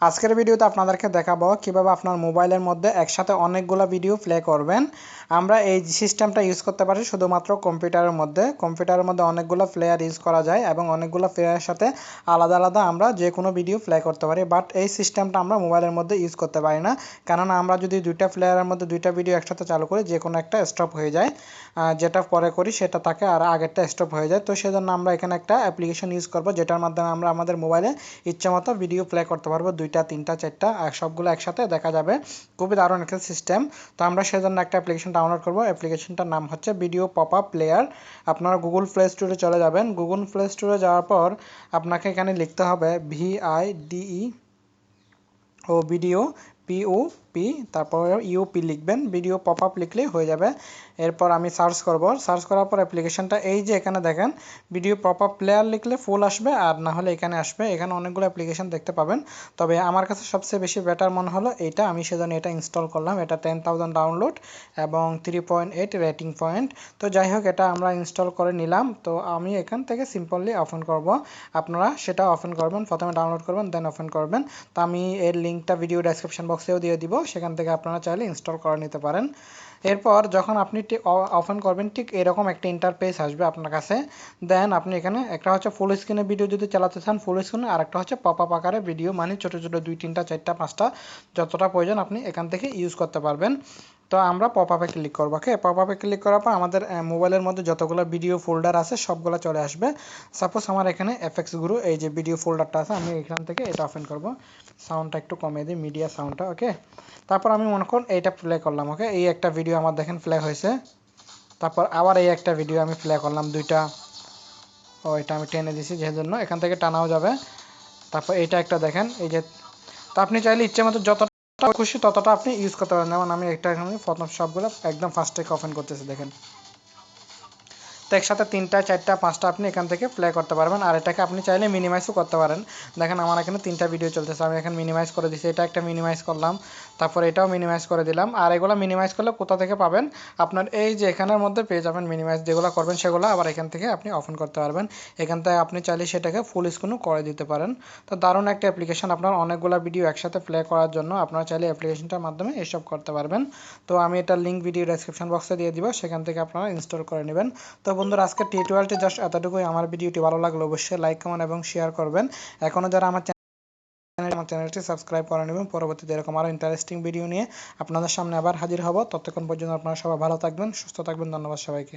আজকের ভিডিওতে আপনাদেরকে দেখাবো কীভাবে আপনার মোবাইলের মধ্যে একসাথে অনেকগুলো ভিডিও প্লে করবেন। আমরা এই সিস্টেমটা ইউজ করতে পারি শুধুমাত্র কম্পিউটারের মধ্যে। কম্পিউটারের মধ্যে অনেকগুলো প্লেয়ার ইউজ করা যায় এবং অনেকগুলো প্লেয়ারের সাথে আলাদা আলাদা আমরা যে কোনো ভিডিও প্লে করতে পারি। বাট এই সিস্টেমটা আমরা মোবাইলের মধ্যে ইউজ করতে পারি না। কেননা আমরা যদি দুইটা প্লেয়ারের মধ্যে দুইটা ভিডিও একসাথে চালু করি যে কোনো একটা স্টপ হয়ে যায়। যেটা পরে করি সেটা থাকে আর আগেরটা স্টপ হয়ে যায়। তো সেজন্য আমরা এখানে একটা অ্যাপ্লিকেশন ইউজ করব, যেটার মাধ্যমে আমরা আমাদের মোবাইলে ইচ্ছে মতো ভিডিও প্লে করতে পারব দুইটা, তিনটা, চারটা সবগুলো একসাথে দেখা যাবে। খুবই দারুণ একটা সিস্টেম তো আমরা সেজন্য একটা অ্যাপ্লিকেশন ডাউনলোড করব। অ্যাপ্লিকেশনটার নাম হচ্ছে ভিডিও পপ আপ প্লেয়ার আপনারা গুগল প্লে স্টোরে চলে যাবেন। গুগল প্লে স্টোরে যাওয়ার পর আপনাকে এখানে লিখতে হবে V I O video P O P তারপর ইউপি লিখবেন ভিডিও পপ আপ লিখলেই হয়ে যাবে। এরপর আমি সার্চ করব। সার্চ করার পর অ্যাপ্লিকেশনটা এই যে এখানে দেখেন ভিডিও পপ আপ প্লেয়ার লিখলে ফুল আসবে আর না হলে এখানে আসবে। এখানে অনেকগুলো অ্যাপ্লিকেশন দেখতে পাবেন। তবে আমার কাছে সবচেয়ে বেশি বেটার মনে হলো এইটা আমি সেজন্য এটা ইনস্টল করলাম। এটা টেন থাউজেন্ড ডাউনলোড এবং three point eight rating point তো যাই হোক, এটা আমরা ইনস্টল করে নিলাম। তো আমি এখান থেকে সিম্পলি ওপেন করব। আপনারা সেটা ওপেন করবেন। প্রথমে ডাউনলোড করবেন দেন ওপেন করবেন। তো আমি এর লিঙ্কটা ভিডিও ডেসক্রিপশন বক্সেও দিয়ে দিব, সেখান থেকে আপনারা চাইলে ইনস্টল করে নিতে পারেন। এরপর যখন আপনি অপেন করবেন, ঠিক এরকম একটা ইন্টারফেস আসবে আপনার কাছে। দেন আপনি এখানে একটা হচ্ছে ফুল স্ক্রিনে ভিডিও যদি চালাতে চান ফুল স্ক্রিনে আর একটা হচ্ছে পপ আপ আকারে ভিডিও মানে ছোটো ছোটো দুই, তিনটা, চারটা, পাঁচটা, যতটা প্রয়োজন আপনি এখান থেকে ইউজ করতে পারবেন। তো আমরা পপ আপে ক্লিক করব ওকে পপ আপে ক্লিক করার পর আমাদের মোবাইলের মধ্যে যতগুলো ভিডিও ফোল্ডার আছে, সবগুলো চলে আসবে। সাপোজ আমার এখানে এফএক্স গুরু এই যে ভিডিও ফোল্ডারটা আছে, আমি এখান থেকে এটা ওপেন করব। সাউন্ডটা একটু কমিয়ে দিই মিডিয়া সাউন্ডটা ওকে তারপর আমি মনে করুন এইটা প্লে করলাম ওকে এই একটা ভিডিও আমার দেখেন প্লে হয়েছে। তারপর আবার এই একটা ভিডিও আমি প্লে করলাম, দুইটা। ও, এটা আমি টেনে দিছি যে জন্য এখান থেকে টানাও যাবে। তারপর এইটা একটা দেখেন, এই যে, তো আপনি চাইলে ইচ্ছে মতো যত খুশি ততটা আপনি ইউজ করতে পারেন যেমন আমি একটা এখানে প্রথম সবগুলো একদম ফার্স্ট থেকে ওপেন করতেছি, দেখেন। তো একসাথে তিনটা, চারটা, পাঁচটা আপনি এখান থেকে প্লে করতে পারবেন। আর এটাকে আপনি চাইলে মিনিমাইজও করতে পারেন। দেখেন আমার এখানে তিনটা ভিডিও চলতেছে, আমি এখানে মিনিমাইজ করে দিচ্ছি এটা একটা মিনিমাইজ করলাম, তারপর এটাও মিনিমাইজ করে দিলাম। আর এগুলো মিনিমাইজ করলে কোথা থেকে পাবেন? আপনার এই যে এখানের মধ্যে পেয়ে যাবেন মিনিমাইজ যেগুলো করবেন সেগুলো আবার এখান থেকে আপনি অফেন করতে পারবেন। এখান থেকে আপনি চাইলে সেটাকে ফুল স্ক্রিনও করে দিতে পারেন। তো দারুণ একটা অ্যাপ্লিকেশন আপনার অনেকগুলো ভিডিও একসাথে প্লে করার জন্য আপনারা চাইলে অ্যাপ্লিকেশনটার মাধ্যমে এসব করতে পারবেন। তো আমি এটা লিঙ্ক ভিডিও ডেসক্রিপশন বক্সে দিয়ে দিব, সেখান থেকে আপনারা ইনস্টল করে নেবেন। তো বন্ধুরা, আজকে টি টোয়েলটি জাস্ট এতটুকুই। আমার ভিডিওটি ভালো লাগল অবশ্যই লাইক কমেন্ট এবং শেয়ার করবেন। এখনও যারা আমার আমার চ্যানেলটি সাবস্ক্রাইব করে নেবেন পরবর্তীতে এরকম আরও ইন্টারেস্টিং ভিডিও নিয়ে আপনাদের সামনে আবার হাজির হব, ততক্ষণ পর্যন্ত আপনারা সবাই ভালো থাকবেন, সুস্থ থাকবেন, ধন্যবাদ সবাইকে।